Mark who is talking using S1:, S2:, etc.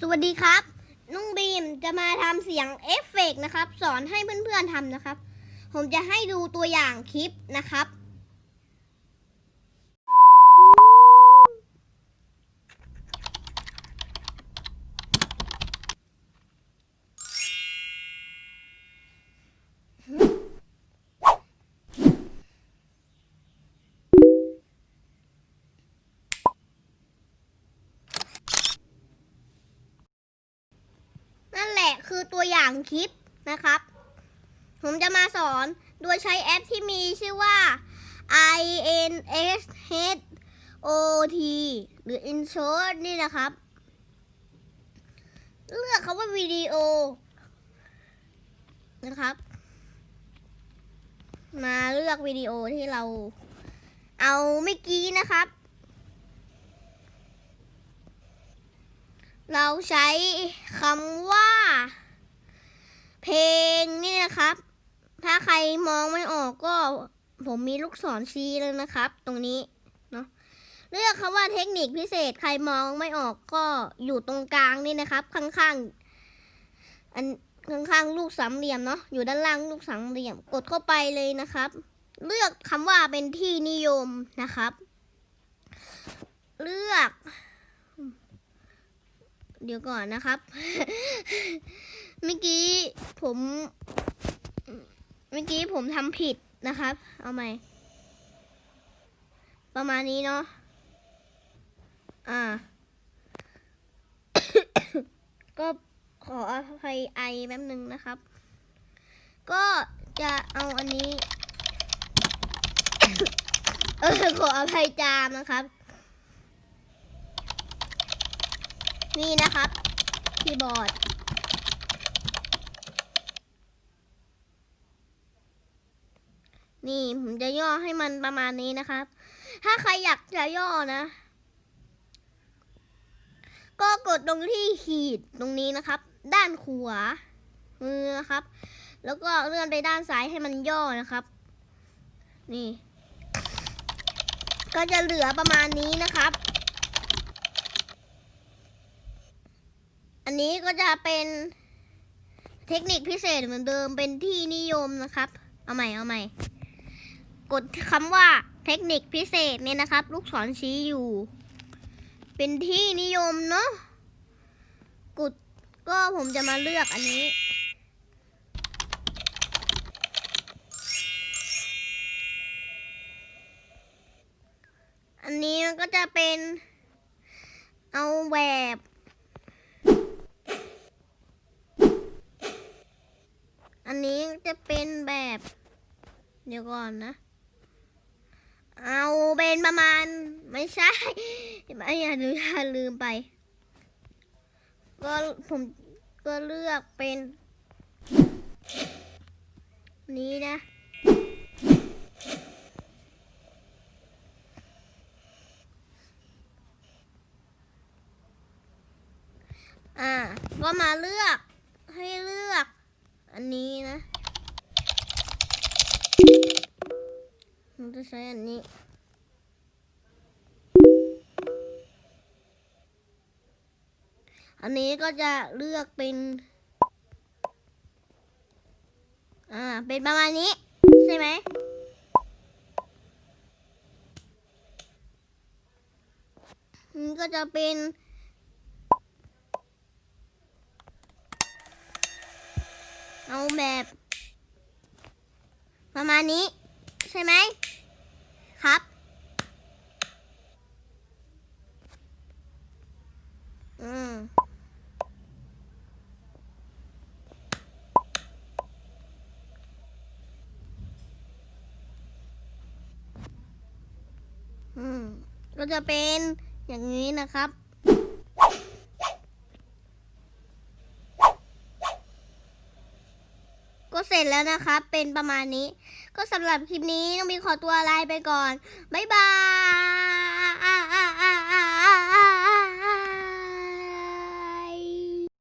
S1: สวัสดีครับ นุ่งบีมจะมาทำเสียงเอฟเฟกต์นะครับ สอนให้เพื่อนๆทำนะครับ ผมจะให้ดูตัวอย่างคลิปนะครับ นั่นแหละ คือตัวอย่างคลิปนะครับ ผมจะมาสอนโดยใช้แอปที่มีชื่อว่า i n s h o t หรือ Insert นี่นะครับ เลือกคำว่าวิดีโอนะครับ มาเลือกวิดีโอที่เราเอาเมื่อกี้นะครับ เราใช้คำว่า เพลงนี่นะครับ ถ้าใครมองไม่ออกก็ผมมีลูกศรชี้เลยนะครับ ตรงนี้เนาะเลือกคำว่าเทคนิคพิเศษใครมองไม่ออกก็อยู่ตรงกลางนี่นะครับ ข้างๆอันข้างๆลูกสามเหลี่ยมเนาะอยู่ด้านล่างลูกสามเหลี่ยมกดเข้าไปเลยนะครับ เลือกคำว่าเป็นที่นิยมนะครับ เลือก เดี๋ยวก่อนนะครับ เมื่อกี้ผม เมื่อกี้ผมทำผิดนะครับ เอาใหม่ ประมาณนี้เนาะ อ่า ก็ขออภัยไอแป๊บนึงนะครับ ก็จะเอาอันนี้ เออขออภัยจามนะครับ นี่นะครับคีย์บอร์ด นี่ผมจะย่อให้มันประมาณนี้นะครับ ถ้าใครอยากจะย่อนะ ก็กดตรงที่ขีดตรงนี้นะครับ ด้านขวามือนะครับ แล้วก็เลื่อนไปด้านซ้ายให้มันย่อนะครับ นี่ ก็จะเหลือประมาณนี้นะครับ อันนี้ก็จะเป็นเทคนิคพิเศษเหมือนเดิมเป็นที่นิยมนะครับ เอาใหม่ เอาใหม่ กดคำว่าเทคนิคพิเศษเนี่ยนะครับ ลูกศรชี้อยู่ เป็นที่นิยมเนาะกดก็ผมจะมาเลือกอันนี้ อันนี้มันก็จะเป็นเอาแบบอันนี้จะเป็นแบบ เดี๋ยวก่อนนะ เอาเป็นประมาณ ไม่ใช่ไม่อย่าลืมลืมไป ก็ผมก็เลือกเป็น นี้นะอ่า ก็มาเลือกให้เลือก อันนี้นะ จะใช้อันนี้ อันนี้ก็จะเลือกเป็น อ่า เป็นประมาณนี้ ใช่ไหมนี่ก็จะเป็นเอาแบบ ประมาณนี้ ใช่ไหม ครับ อืม อืม ก็จะเป็นอย่างนี้นะครับ ก็เส ร็จแล้วนะครับ เป็นประมาณนี้ ก็สำหรับคลิปนี้น้องมีขอตัวลาไปก่อน บ๊ายบาย